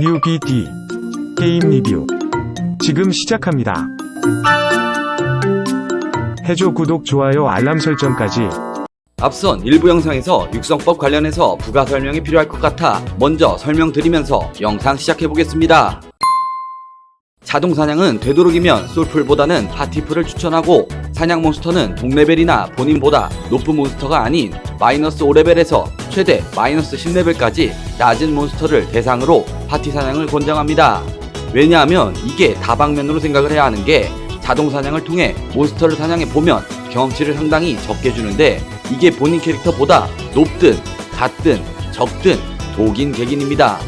뉴비디 게임 리뷰 지금 시작합니다. 해줘 구독 좋아요 알람 설정까지 앞선 일부 영상에서 육성법 관련해서 부가 설명이 필요할 것 같아 먼저 설명드리면서 영상 시작해보겠습니다. 자동 사냥은 되도록이면 솔풀보다는 파티풀을 추천하고 사냥 몬스터는 동레벨이나 본인보다 높은 몬스터가 아닌 마이너스 5레벨에서 최대 마이너스 10레벨까지 낮은 몬스터를 대상으로 파티 사냥을 권장합니다. 왜냐하면 이게 다방면으로 생각을 해야 하는 게 자동 사냥을 통해 몬스터를 사냥해 보면 경험치를 상당히 적게 주는데 이게 본인 캐릭터보다 높든 같든 적든 독인 객인입니다.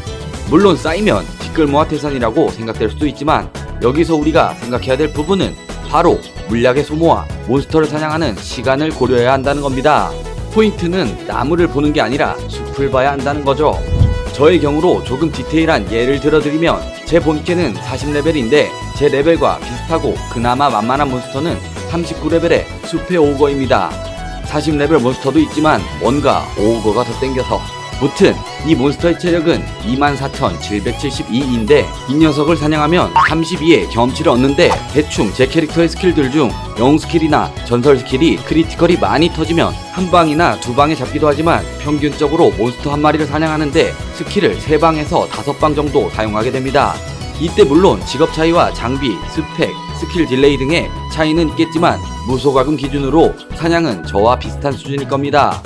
물론 쌓이면 뒷글모와 태산이라고 생각될 수도 있지만 여기서 우리가 생각해야 될 부분은 바로 물약의 소모와 몬스터를 사냥하는 시간을 고려해야 한다는 겁니다. 포인트는 나무를 보는 게 아니라 숲을 봐야 한다는 거죠. 저의 경우로 조금 디테일한 예를 들어드리면 제 본캐는 40레벨인데 제 레벨과 비슷하고 그나마 만만한 몬스터는 39레벨의 숲의 오거입니다. 40레벨 몬스터도 있지만 뭔가 오거가 더 땡겨서 무튼 이 몬스터의 체력은 24,772인데 이 녀석을 사냥하면 32의 경험치를 얻는데 대충 제 캐릭터의 스킬들 중 영웅 스킬이나 전설 스킬이 크리티컬이 많이 터지면 한 방이나 두 방에 잡기도 하지만 평균적으로 몬스터 한 마리를 사냥하는데 스킬을 3방에서 5방 정도 사용하게 됩니다. 이때 물론 직업 차이와 장비, 스펙, 스킬 딜레이 등의 차이는 있겠지만 무소가금 기준으로 사냥은 저와 비슷한 수준일 겁니다.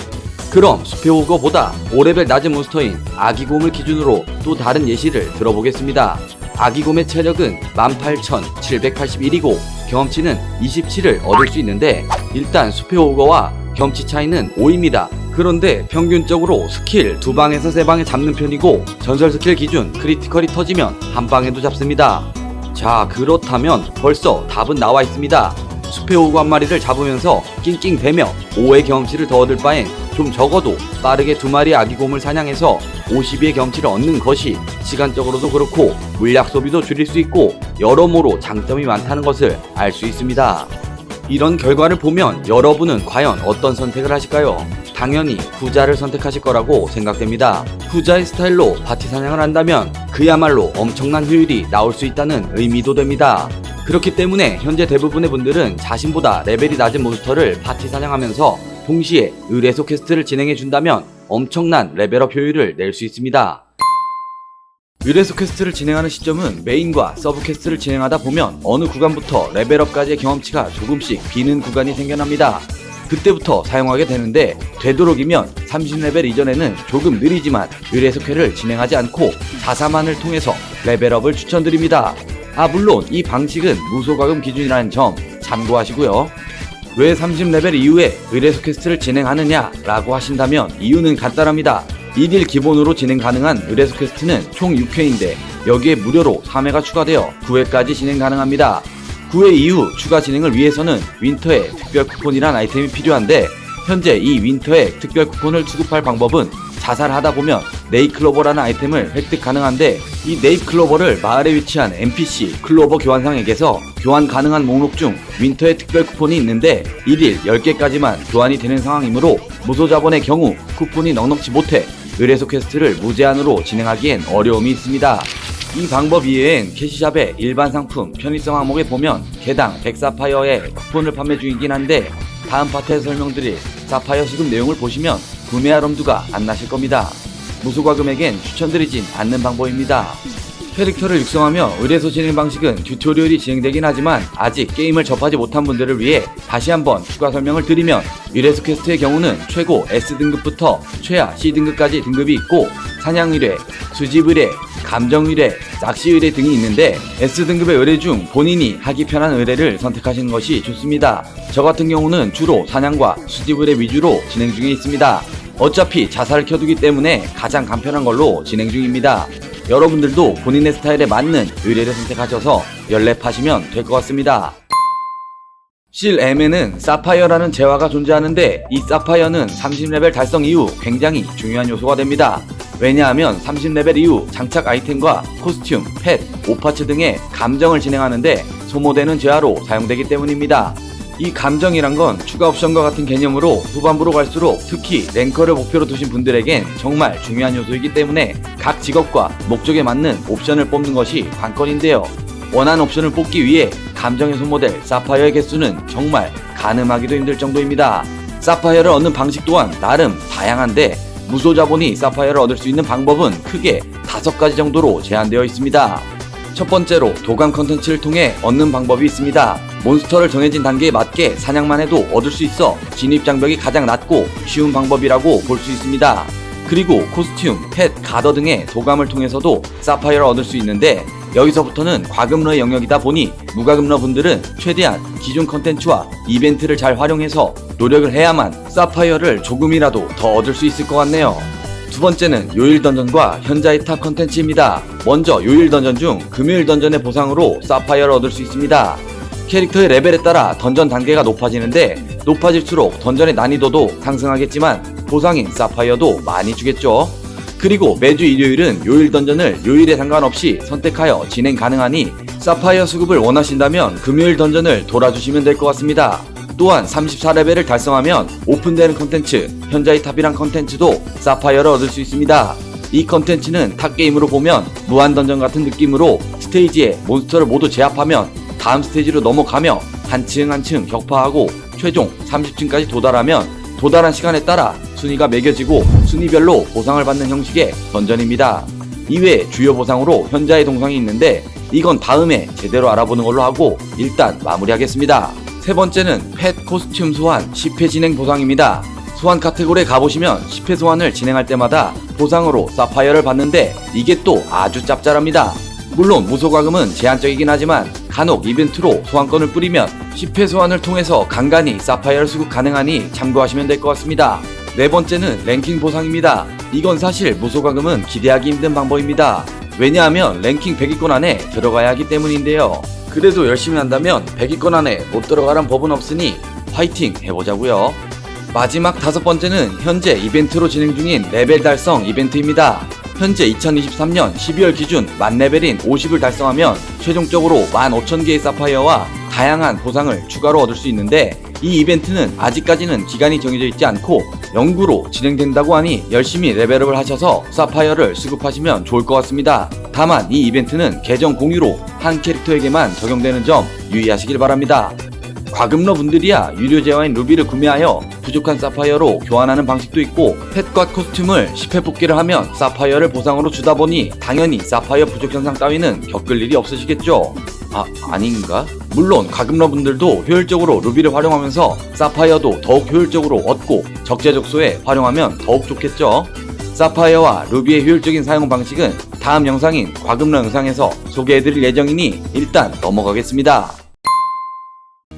그럼 숲의 오거보다 5레벨 낮은 몬스터인 아기곰을 기준으로 또 다른 예시를 들어보겠습니다. 아기곰의 체력은 18,781이고 경험치는 27을 얻을 수 있는데 일단 오거와 경험치 차이는 5입니다. 그런데 평균적으로 스킬 두 방에서 세 방에 잡는 편이고 전설 스킬 기준 크리티컬이 터지면 한 방에도 잡습니다. 자 그렇다면 벌써 답은 나와 있습니다. 숲의 오구 한 마리를 잡으면서 낑낑 대며 5의 경험치를 더 얻을 바엔 좀 적어도 빠르게 두 마리 아기곰을 사냥해서 52의 경험치를 얻는 것이 시간적으로도 그렇고 물약 소비도 줄일 수 있고 여러모로 장점이 많다는 것을 알 수 있습니다. 이런 결과를 보면 여러분은 과연 어떤 선택을 하실까요? 당연히 후자를 선택하실 거라고 생각됩니다. 후자의 스타일로 파티 사냥을 한다면 그야말로 엄청난 효율이 나올 수 있다는 의미도 됩니다. 그렇기 때문에 현재 대부분의 분들은 자신보다 레벨이 낮은 몬스터를 파티 사냥하면서 동시에 의뢰소 퀘스트를 진행해 준다면 엄청난 레벨업 효율을 낼 수 있습니다. 의뢰소 퀘스트를 진행하는 시점은 메인과 서브 퀘스트를 진행하다 보면 어느 구간부터 레벨업까지의 경험치가 조금씩 비는 구간이 생겨납니다. 그때부터 사용하게 되는데 되도록이면 30레벨 이전에는 조금 느리지만 의뢰석회를 진행하지 않고 자사만을 통해서 레벨업을 추천드립니다. 아 물론 이 방식은 무소가금 기준이라는 점 참고하시고요. 왜 30레벨 이후에 의뢰소 퀘스트를 진행하느냐 라고 하신다면 이유는 간단합니다. 1일 기본으로 진행 가능한 의뢰소 퀘스트는 총 6회인데 여기에 무료로 3회가 추가되어 9회까지 진행 가능합니다. 9회 이후 추가 진행을 위해서는 윈터의 특별 쿠폰이란 아이템이 필요한데 현재 이 윈터의 특별 쿠폰을 수급할 방법은 자살하다 보면 네이클로버라는 아이템을 획득 가능한데 이 네이클로버를 마을에 위치한 NPC 클로버 교환상에게서 교환 가능한 목록 중 윈터의 특별 쿠폰이 있는데 1일 10개까지만 교환이 되는 상황이므로 무소자본의 경우 쿠폰이 넉넉지 못해 의뢰소 퀘스트를 무제한으로 진행하기엔 어려움이 있습니다. 이 방법 이외엔 캐시샵의 일반 상품 편의성 항목에 보면 개당 100사파이어의 쿠폰을 판매 중이긴 한데 다음 파트에서 설명드릴 사파이어 수급 내용을 보시면 구매할 엄두가 안 나실 겁니다. 무소과금에겐 추천드리진 않는 방법입니다. 캐릭터를 육성하며 의뢰소 진행 방식은 튜토리얼이 진행되긴 하지만 아직 게임을 접하지 못한 분들을 위해 다시 한번 추가 설명을 드리면 의뢰소 퀘스트의 경우는 최고 S등급부터 최하 C등급까지 등급이 있고 사냥 의뢰, 수집 의뢰, 감정 의뢰, 낚시 의뢰 등이 있는데 S등급의 의뢰 중 본인이 하기 편한 의뢰를 선택하시는 것이 좋습니다. 저 같은 경우는 주로 사냥과 수집 의뢰 위주로 진행 중에 있습니다. 어차피 자살을 켜두기 때문에 가장 간편한 걸로 진행 중입니다. 여러분들도 본인의 스타일에 맞는 의뢰를 선택하셔서 연랩하시면 될 것 같습니다. 실 M에는 사파이어라는 재화가 존재하는데 이 사파이어는 30레벨 달성 이후 굉장히 중요한 요소가 됩니다. 왜냐하면 30레벨 이후 장착 아이템과 코스튬, 펫, 오파츠 등의 감정을 진행하는데 소모되는 재화로 사용되기 때문입니다. 이 감정이란 건 추가 옵션과 같은 개념으로 후반부로 갈수록 특히 랭커를 목표로 두신 분들에겐 정말 중요한 요소이기 때문에 각 직업과 목적에 맞는 옵션을 뽑는 것이 관건인데요. 원하는 옵션을 뽑기 위해 감정의 손모델 사파이어의 개수는 정말 가늠하기도 힘들 정도입니다. 사파이어를 얻는 방식 또한 나름 다양한데 무소 자본이 사파이어를 얻을 수 있는 방법은 크게 다섯 가지 정도로 제한되어 있습니다. 첫 번째로 도감 컨텐츠를 통해 얻는 방법이 있습니다. 몬스터를 정해진 단계에 맞게 사냥만 해도 얻을 수 있어 진입 장벽이 가장 낮고 쉬운 방법이라고 볼 수 있습니다. 그리고 코스튬, 펫, 가더 등의 도감을 통해서도 사파이어를 얻을 수 있는데 여기서부터는 과금러의 영역이다 보니 무과금러 분들은 최대한 기존 컨텐츠와 이벤트를 잘 활용해서 노력을 해야만 사파이어를 조금이라도 더 얻을 수 있을 것 같네요. 두 번째는 요일 던전과 현자의 탑 컨텐츠입니다. 먼저 요일 던전 중 금요일 던전의 보상으로 사파이어를 얻을 수 있습니다. 캐릭터의 레벨에 따라 던전 단계가 높아지는데 높아질수록 던전의 난이도도 상승하겠지만 보상인 사파이어도 많이 주겠죠. 그리고 매주 일요일은 요일 던전을 요일에 상관없이 선택하여 진행 가능하니 사파이어 수급을 원하신다면 금요일 던전을 돌아주시면 될 것 같습니다. 또한 34레벨을 달성하면 오픈되는 컨텐츠 현자의 탑이란 컨텐츠도 사파이어를 얻을 수 있습니다. 이 컨텐츠는 탑 게임으로 보면 무한 던전 같은 느낌으로 스테이지에 몬스터를 모두 제압하면 다음 스테이지로 넘어가며 한층 한층 격파하고 최종 30층까지 도달하면 도달한 시간에 따라 순위가 매겨지고 순위별로 보상을 받는 형식의 던전입니다. 이외에 주요 보상으로 현자의 동상이 있는데 이건 다음에 제대로 알아보는 걸로 하고 일단 마무리하겠습니다. 세 번째는 펫 코스튬 소환 10회 진행 보상입니다. 소환 카테고리에 가보시면 10회 소환을 진행할 때마다 보상으로 사파이어를 받는데 이게 또 아주 짭짤합니다. 물론 무소과금은 제한적이긴 하지만 간혹 이벤트로 소환권을 뿌리면 10회 소환을 통해서 간간히 사파이어를 수급 가능하니 참고하시면 될 것 같습니다. 네 번째는 랭킹 보상입니다. 이건 사실 무소과금은 기대하기 힘든 방법입니다. 왜냐하면 랭킹 100위권 안에 들어가야 하기 때문인데요. 그래도 열심히 한다면 100위권 안에 못 들어가란 법은 없으니 화이팅 해보자고요. 마지막 다섯 번째는 현재 이벤트로 진행 중인 레벨 달성 이벤트입니다. 현재 2023년 12월 기준 만 레벨인 50을 달성하면 최종적으로 15,000개의 사파이어와 다양한 보상을 추가로 얻을 수 있는데 이 이벤트는 아직까지는 기간이 정해져 있지 않고 영구로 진행된다고 하니 열심히 레벨업을 하셔서 사파이어를 수급하시면 좋을 것 같습니다. 다만 이 이벤트는 계정 공유로 한 캐릭터에게만 적용되는 점 유의하시길 바랍니다. 과금러 분들이야 유료 제화인 루비를 구매하여 부족한 사파이어로 교환하는 방식도 있고 펫과 코스튬을 10회 뽑기를 하면 사파이어를 보상으로 주다 보니 당연히 사파이어 부족 현상 따위는 겪을 일이 없으시겠죠? 아, 아닌가? 물론 과금러 분들도 효율적으로 루비를 활용하면서 사파이어도 더욱 효율적으로 얻고 적재적소에 활용하면 더욱 좋겠죠? 사파이어와 루비의 효율적인 사용 방식은 다음 영상인 과금러 영상에서 소개해드릴 예정이니 일단 넘어가겠습니다.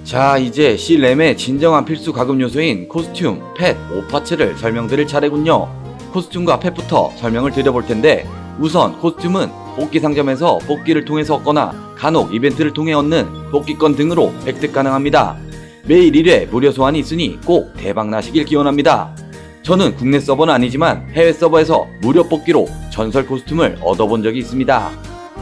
자 이제 C램의 진정한 필수 가금 요소인 코스튬, 펫, 오파츠를 설명드릴 차례군요. 코스튬과 펫부터 설명을 드려볼 텐데 우선 코스튬은 뽑기 상점에서 뽑기를 통해서 얻거나 간혹 이벤트를 통해 얻는 뽑기권 등으로 획득 가능합니다. 매일 1회 무료 소환이 있으니 꼭 대박 나시길 기원합니다. 저는 국내 서버는 아니지만 해외 서버에서 무료 뽑기로 전설 코스튬을 얻어본 적이 있습니다.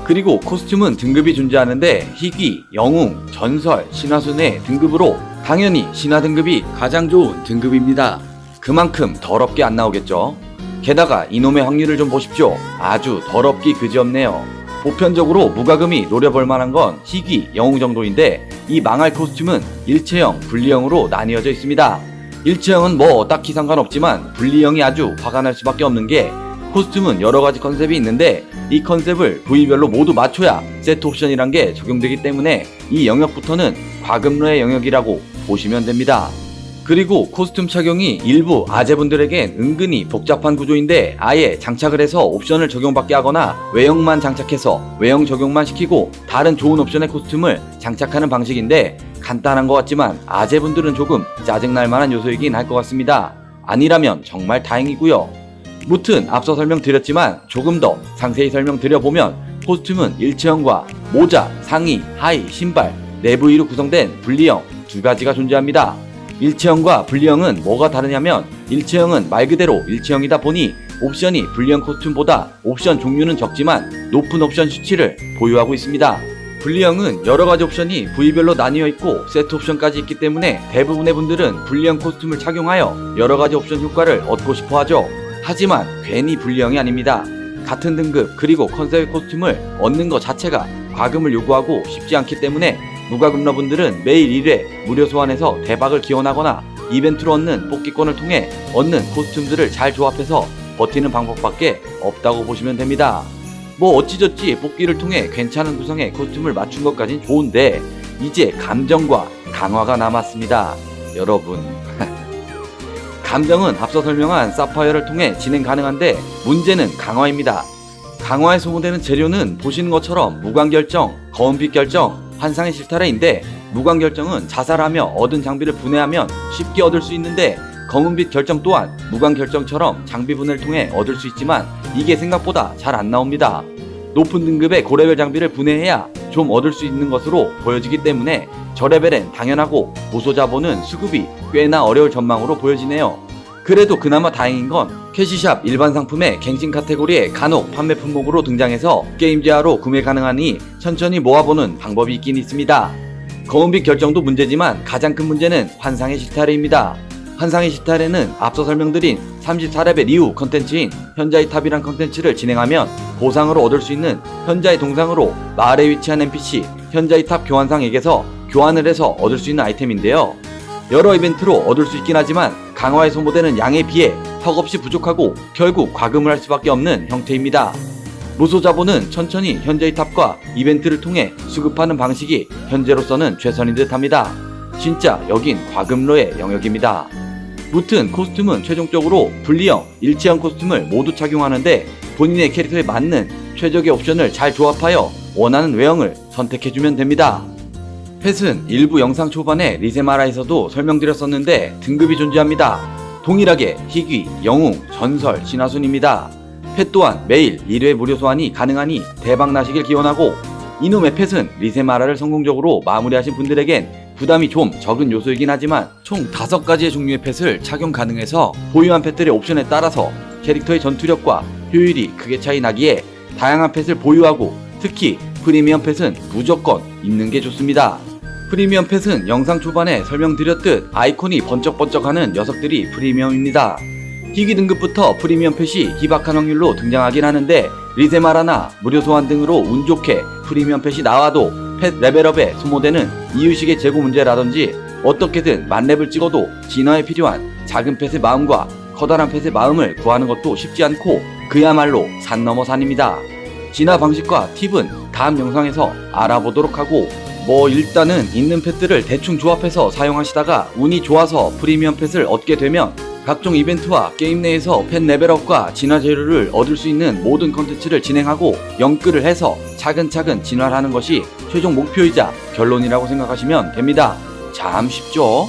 그리고 코스튬은 등급이 존재하는데 희귀, 영웅, 전설, 신화순의 등급으로 당연히 신화 등급이 가장 좋은 등급입니다. 그만큼 더럽게 안 나오겠죠. 게다가 이놈의 확률을 좀 보십시오. 아주 더럽기 그지없네요. 보편적으로 무과금이 노려볼 만한 건 희귀, 영웅 정도인데 이 망할 코스튬은 일체형, 분리형으로 나뉘어져 있습니다. 일체형은 뭐 딱히 상관없지만 분리형이 아주 화가 날 수밖에 없는 게 코스튬은 여러 가지 컨셉이 있는데 이 컨셉을 부위별로 모두 맞춰야 세트 옵션이란 게 적용되기 때문에 이 영역부터는 과금러의 영역이라고 보시면 됩니다. 그리고 코스튬 착용이 일부 아재분들에겐 은근히 복잡한 구조인데 아예 장착을 해서 옵션을 적용받게 하거나 외형만 장착해서 외형 적용만 시키고 다른 좋은 옵션의 코스튬을 장착하는 방식인데 간단한 것 같지만 아재분들은 조금 짜증날 만한 요소이긴 할 것 같습니다. 아니라면 정말 다행이고요. 무튼 앞서 설명드렸지만 조금 더 상세히 설명드려보면 코스튬은 일체형과 모자, 상의, 하의, 신발 네 부위로 구성된 분리형 두 가지가 존재합니다. 일체형과 분리형은 뭐가 다르냐면 일체형은 말 그대로 일체형이다 보니 옵션이 분리형 코스튬보다 옵션 종류는 적지만 높은 옵션 수치를 보유하고 있습니다. 분리형은 여러 가지 옵션이 부위별로 나뉘어 있고 세트 옵션까지 있기 때문에 대부분의 분들은 분리형 코스튬을 착용하여 여러 가지 옵션 효과를 얻고 싶어 하죠. 하지만 괜히 분리형이 아닙니다. 같은 등급 그리고 컨셉의 코스튬을 얻는 것 자체가 과금을 요구하고 쉽지 않기 때문에 무과금러분들은 매일 1회 무료 소환해서 대박을 기원하거나 이벤트로 얻는 뽑기권을 통해 얻는 코스튬들을 잘 조합해서 버티는 방법밖에 없다고 보시면 됩니다. 뭐 어찌저찌 뽑기를 통해 괜찮은 구성의 코스튬을 맞춘 것까진 좋은데 이제 감정과 강화가 남았습니다. 여러분. 감정은 앞서 설명한 사파이어를 통해 진행 가능한데 문제는 강화입니다. 강화에 소모되는 재료는 보시는 것처럼 무관결정, 거운빛 결정, 환상의 실타래인데 무관 결정은 자살하며 얻은 장비를 분해하면 쉽게 얻을 수 있는데 검은빛 결정 또한 무관 결정처럼 장비 분해를 통해 얻을 수 있지만 이게 생각보다 잘 안 나옵니다. 높은 등급의 고레벨 장비를 분해해야 좀 얻을 수 있는 것으로 보여지기 때문에 저레벨엔 당연하고 보소자본은 수급이 꽤나 어려울 전망으로 보여지네요. 그래도 그나마 다행인 건 캐시샵 일반 상품의 갱신 카테고리에 간혹 판매 품목으로 등장해서 게임지하로 구매 가능하니 천천히 모아보는 방법이 있긴 있습니다. 거운빛 결정도 문제지만 가장 큰 문제는 환상의 실타래입니다. 환상의 실타래는 앞서 설명드린 34레벨 이후 컨텐츠인 현자의 탑이란 컨텐츠를 진행하면 보상으로 얻을 수 있는 현자의 동상으로 마을에 위치한 NPC 현자의 탑 교환상에게서 교환을 해서 얻을 수 있는 아이템인데요. 여러 이벤트로 얻을 수 있긴 하지만 강화에 소모되는 양에 비해 턱없이 부족하고 결국 과금을 할 수밖에 없는 형태입니다. 무소자본은 천천히 현재의 탑과 이벤트를 통해 수급하는 방식이 현재로서는 최선인 듯 합니다. 진짜 여긴 과금러의 영역입니다. 무튼 코스튬은 최종적으로 분리형, 일체형 코스튬을 모두 착용하는데 본인의 캐릭터에 맞는 최적의 옵션을 잘 조합하여 원하는 외형을 선택해주면 됩니다. 펫은 일부 영상 초반에 리세마라에서도 설명드렸었는데 등급이 존재합니다. 동일하게 희귀, 영웅, 전설, 신화순입니다. 펫 또한 매일 1회 무료 소환이 가능하니 대박 나시길 기원하고 이놈의 펫은 리세마라를 성공적으로 마무리하신 분들에겐 부담이 좀 적은 요소이긴 하지만 총 5가지의 종류의 펫을 착용 가능해서 보유한 펫들의 옵션에 따라서 캐릭터의 전투력과 효율이 크게 차이 나기에 다양한 펫을 보유하고 특히 프리미엄 펫은 무조건 있는 게 좋습니다. 프리미엄 펫은 영상 초반에 설명드렸듯 아이콘이 번쩍번쩍하는 녀석들이 프리미엄입니다. 희귀 등급부터 프리미엄 펫이 희박한 확률로 등장하긴 하는데 리세마라나 무료 소환 등으로 운 좋게 프리미엄 펫이 나와도 펫 레벨업에 소모되는 이유식의 재고 문제라든지 어떻게든 만렙을 찍어도 진화에 필요한 작은 펫의 마음과 커다란 펫의 마음을 구하는 것도 쉽지 않고 그야말로 산 넘어 산입니다. 진화 방식과 팁은 다음 영상에서 알아보도록 하고 뭐 일단은 있는 펫들을 대충 조합해서 사용하시다가 운이 좋아서 프리미엄 펫을 얻게 되면 각종 이벤트와 게임 내에서 펫 레벨업과 진화 재료를 얻을 수 있는 모든 컨텐츠를 진행하고 연끌을 해서 차근차근 진화를 하는 것이 최종 목표이자 결론이라고 생각하시면 됩니다. 참 쉽죠?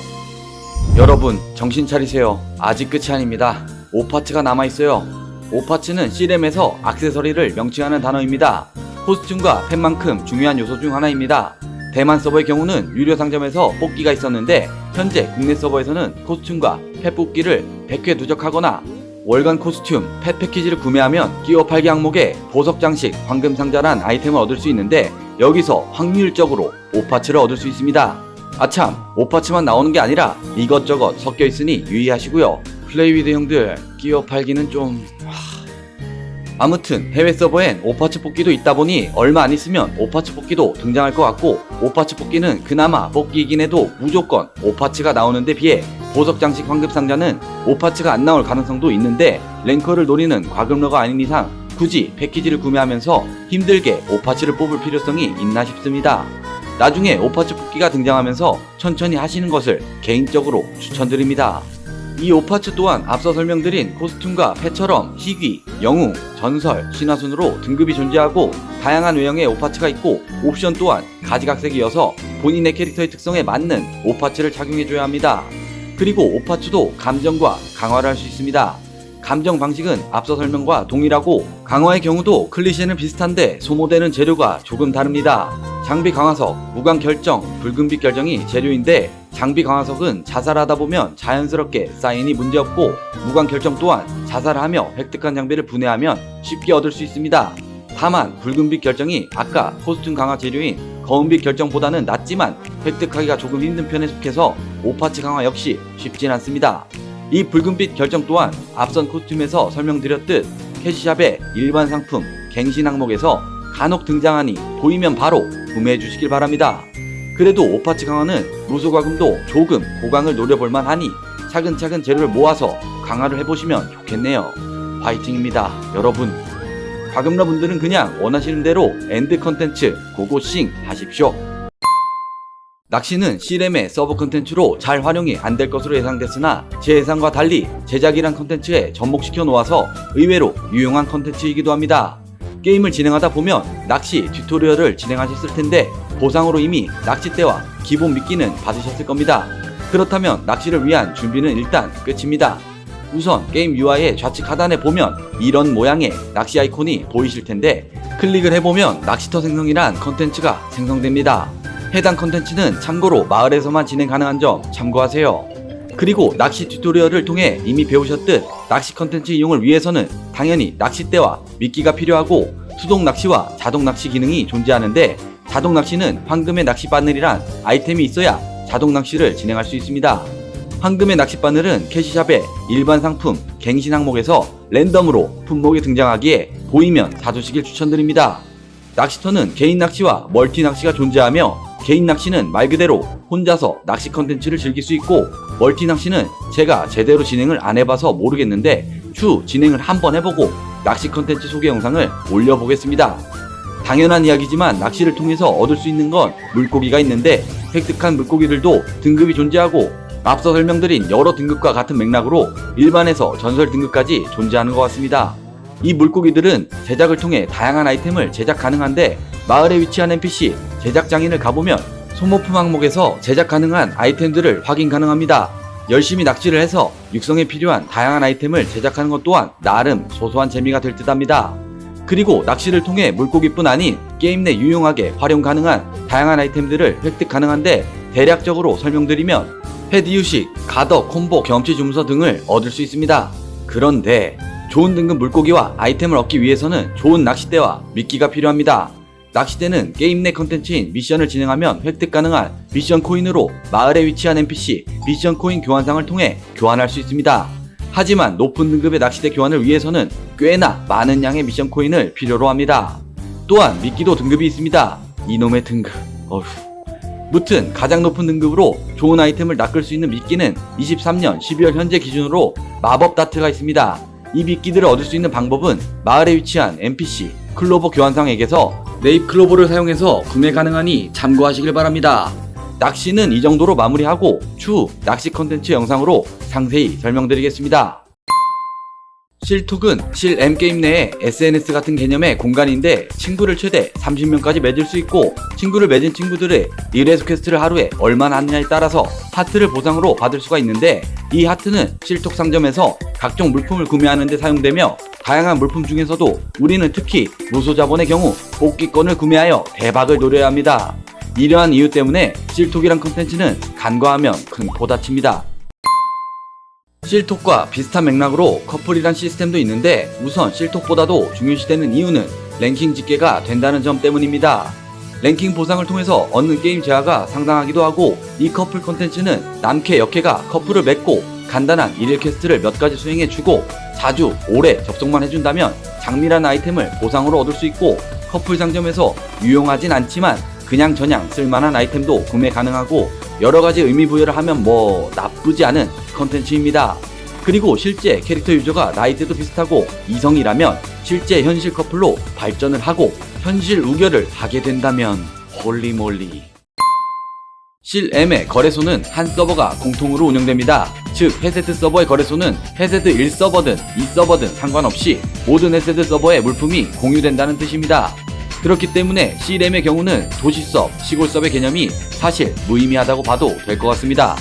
여러분 정신 차리세요. 아직 끝이 아닙니다. 5파츠가 남아있어요. 5파츠는 CRM에서 액세서리를 명칭하는 단어입니다. 코스튬과 펫만큼 중요한 요소 중 하나입니다. 대만 서버의 경우는 유료 상점에서 뽑기가 있었는데 현재 국내 서버에서는 코스튬과 펫 뽑기를 100회 누적하거나 월간 코스튬, 펫 패키지를 구매하면 끼워 팔기 항목에 보석 장식, 황금 상자란 아이템을 얻을 수 있는데 여기서 확률적으로 5파츠를 얻을 수 있습니다. 아참, 5파츠만 나오는 게 아니라 이것저것 섞여 있으니 유의하시고요. 플레이위드 형들, 끼워 팔기는 좀... 아무튼 해외 서버엔 오파츠 뽑기도 있다 보니 얼마 안 있으면 오파츠 뽑기도 등장할 것 같고 오파츠 뽑기는 그나마 뽑기이긴 해도 무조건 오파츠가 나오는데 비해 보석 장식 황금 상자는 오파츠가 안 나올 가능성도 있는데 랭커를 노리는 과금러가 아닌 이상 굳이 패키지를 구매하면서 힘들게 오파츠를 뽑을 필요성이 있나 싶습니다. 나중에 오파츠 뽑기가 등장하면서 천천히 하시는 것을 개인적으로 추천드립니다. 이 오파츠 또한 앞서 설명드린 코스튬과 패처럼 희귀, 영웅, 전설, 신화 순으로 등급이 존재하고 다양한 외형의 오파츠가 있고 옵션 또한 가지각색이어서 본인의 캐릭터의 특성에 맞는 오파츠를 착용해줘야 합니다. 그리고 오파츠도 감정과 강화를 할 수 있습니다. 감정 방식은 앞서 설명과 동일하고 강화의 경우도 클리셰는 비슷한데 소모되는 재료가 조금 다릅니다. 장비 강화석, 무광 결정, 붉은빛 결정이 재료인데 장비 강화석은 자살하다 보면 자연스럽게 쌓이니 문제없고 무광 결정 또한 자살하며 획득한 장비를 분해하면 쉽게 얻을 수 있습니다. 다만 붉은빛 결정이 아까 코스튬 강화 재료인 검은빛 결정보다는 낮지만 획득하기가 조금 힘든 편에 속해서 오파츠 강화 역시 쉽진 않습니다. 이 붉은빛 결정 또한 앞선 코스튬에서 설명드렸듯 캐시샵의 일반 상품 갱신 항목에서 간혹 등장하니 보이면 바로 구매해 주시길 바랍니다. 그래도 오파츠 강화는 무소과금도 조금 고강을 노려볼 만 하니 차근차근 재료를 모아서 강화를 해보시면 좋겠네요. 화이팅입니다, 여러분. 과금러 분들은 그냥 원하시는 대로 엔드 컨텐츠 고고싱 하십시오. 낚시는 C램의 서브 컨텐츠로 잘 활용이 안 될 것으로 예상됐으나 제 예상과 달리 제작이란 컨텐츠에 접목시켜 놓아서 의외로 유용한 컨텐츠이기도 합니다. 게임을 진행하다 보면 낚시 튜토리얼을 진행하셨을 텐데 보상으로 이미 낚싯대와 기본 미끼는 받으셨을 겁니다. 그렇다면 낚시를 위한 준비는 일단 끝입니다. 우선 게임 UI의 좌측 하단에 보면 이런 모양의 낚시 아이콘이 보이실 텐데 클릭을 해보면 낚시터 생성이란 컨텐츠가 생성됩니다. 해당 컨텐츠는 참고로 마을에서만 진행 가능한 점 참고하세요. 그리고 낚시 튜토리얼을 통해 이미 배우셨듯 낚시 컨텐츠 이용을 위해서는 당연히 낚싯대와 미끼가 필요하고 수동 낚시와 자동 낚시 기능이 존재하는데 자동 낚시는 황금의 낚시 바늘이란 아이템이 있어야 자동 낚시를 진행할 수 있습니다. 황금의 낚시 바늘은 캐시샵의 일반 상품 갱신 항목에서 랜덤으로 품목에 등장하기에 보이면 사두시길 추천드립니다. 낚시터는 개인 낚시와 멀티 낚시가 존재하며 개인 낚시는 말 그대로 혼자서 낚시 컨텐츠를 즐길 수 있고 멀티 낚시는 제가 제대로 진행을 안 해봐서 모르겠는데 추 진행을 한번 해보고 낚시 컨텐츠 소개 영상을 올려보겠습니다. 당연한 이야기지만 낚시를 통해서 얻을 수 있는 건 물고기가 있는데 획득한 물고기들도 등급이 존재하고 앞서 설명드린 여러 등급과 같은 맥락으로 일반에서 전설 등급까지 존재하는 것 같습니다. 이 물고기들은 제작을 통해 다양한 아이템을 제작 가능한데 마을에 위치한 NPC 제작 장인을 가보면 소모품 항목에서 제작 가능한 아이템들을 확인 가능합니다. 열심히 낚시를 해서 육성에 필요한 다양한 아이템을 제작하는 것 또한 나름 소소한 재미가 될 듯합니다. 그리고 낚시를 통해 물고기뿐 아닌 게임 내 유용하게 활용 가능한 다양한 아이템들을 획득 가능한데 대략적으로 설명드리면 헤드유식, 가더, 콤보, 경치 주문서 등을 얻을 수 있습니다. 그런데 좋은 등급 물고기와 아이템을 얻기 위해서는 좋은 낚싯대와 미끼가 필요합니다. 낚싯대는 게임 내 컨텐츠인 미션을 진행하면 획득 가능한 미션 코인으로 마을에 위치한 NPC 미션 코인 교환상을 통해 교환할 수 있습니다. 하지만 높은 등급의 낚싯대 교환을 위해서는 꽤나 많은 양의 미션 코인을 필요로 합니다. 또한 미끼도 등급이 있습니다. 이놈의 등급. 어휴. 무튼 가장 높은 등급으로 좋은 아이템을 낚을 수 있는 미끼는 23년 12월 현재 기준으로 마법 다트가 있습니다. 이 미끼들을 얻을 수 있는 방법은 마을에 위치한 NPC 클로버 교환상에게서 네잎 클로버를 사용해서 구매 가능하니 참고하시길 바랍니다. 낚시는 이 정도로 마무리하고 추후 낚시 컨텐츠 영상으로 상세히 설명드리겠습니다. 실톡은 실 M게임 내에 SNS 같은 개념의 공간인데 친구를 최대 30명까지 맺을 수 있고 친구를 맺은 친구들의 1회수 퀘스트를 하루에 얼마나 하느냐에 따라서 하트를 보상으로 받을 수가 있는데 이 하트는 실톡 상점에서 각종 물품을 구매하는 데 사용되며 다양한 물품 중에서도 우리는 특히 무소자본의 경우 뽑기권을 구매하여 대박을 노려야 합니다. 이러한 이유 때문에 실톡이란 컨텐츠는 간과하면 큰 포다칩니다. 실톡과 비슷한 맥락으로 커플이란 시스템도 있는데 우선 실톡보다도 중요시되는 이유는 랭킹 집계가 된다는 점 때문입니다. 랭킹 보상을 통해서 얻는 게임 재화가 상당하기도 하고 이 커플 콘텐츠는 남캐 역캐가 커플을 맺고 간단한 일일 퀘스트를 몇 가지 수행해주고 자주 오래 접속만 해준다면 장미라는 아이템을 보상으로 얻을 수 있고 커플 상점에서 유용하진 않지만 그냥 저냥 쓸만한 아이템도 구매 가능하고 여러 가지 의미 부여를 하면 뭐 나쁘지 않은 컨텐츠입니다. 그리고 실제 캐릭터 유저가 나이대도 비슷하고 이성이라면 실제 현실 커플로 발전을 하고 현실 우결을 하게 된다면 홀리몰리. 실M의 거래소는 한 서버가 공통으로 운영됩니다. 즉, 헤세트 서버의 거래소는 헤세트 1서버든 2서버든 상관없이 모든 헤세트 서버의 물품이 공유된다는 뜻입니다. 그렇기 때문에 C램의 경우는 도시섭, 시골섭의 개념이 사실 무의미하다고 봐도 될 것 같습니다.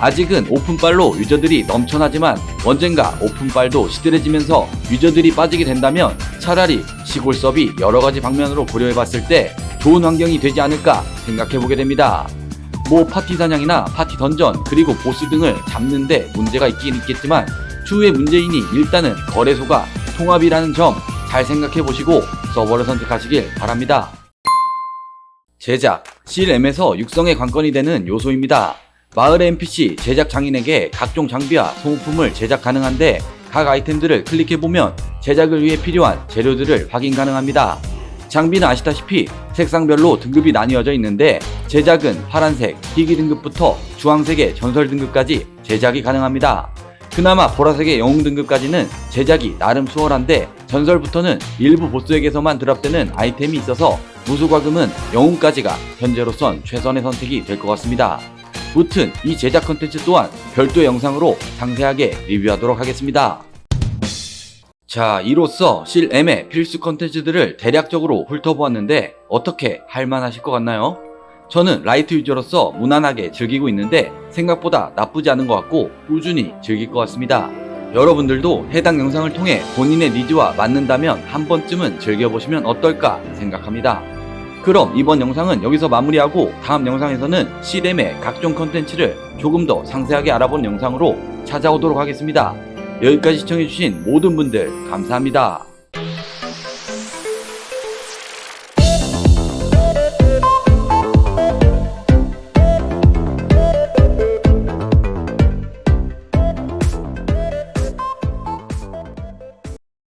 아직은 오픈빨로 유저들이 넘쳐나지만 언젠가 오픈빨도 시들해지면서 유저들이 빠지게 된다면 차라리 시골섭이 여러 가지 방면으로 고려해봤을 때 좋은 환경이 되지 않을까 생각해보게 됩니다. 뭐 파티 사냥이나 파티 던전 그리고 보스 등을 잡는데 문제가 있긴 있겠지만 추후의 문제인이 일단은 거래소가 통합이라는 점 잘 생각해 보시고 서버를 선택하시길 바랍니다. 제작, CLM에서 육성의 관건이 되는 요소입니다. 마을의 NPC 제작 장인에게 각종 장비와 소모품을 제작 가능한데 각 아이템들을 클릭해보면 제작을 위해 필요한 재료들을 확인 가능합니다. 장비는 아시다시피 색상별로 등급이 나뉘어져 있는데 제작은 파란색, 희귀 등급부터 주황색의 전설 등급까지 제작이 가능합니다. 그나마 보라색의 영웅 등급까지는 제작이 나름 수월한데 전설부터는 일부 보스에게서만 드랍되는 아이템이 있어서 무수과금은 영웅까지가 현재로선 최선의 선택이 될 것 같습니다. 무튼 이 제작 컨텐츠 또한 별도의 영상으로 상세하게 리뷰하도록 하겠습니다. 자, 이로써 실M의 필수 컨텐츠들을 대략적으로 훑어보았는데 어떻게 할만하실 것 같나요? 저는 라이트 유저로서 무난하게 즐기고 있는데 생각보다 나쁘지 않은 것 같고 꾸준히 즐길 것 같습니다. 여러분들도 해당 영상을 통해 본인의 니즈와 맞는다면 한 번쯤은 즐겨보시면 어떨까 생각합니다. 그럼 이번 영상은 여기서 마무리하고 다음 영상에서는 CDM의 각종 컨텐츠를 조금 더 상세하게 알아보는 영상으로 찾아오도록 하겠습니다. 여기까지 시청해주신 모든 분들 감사합니다.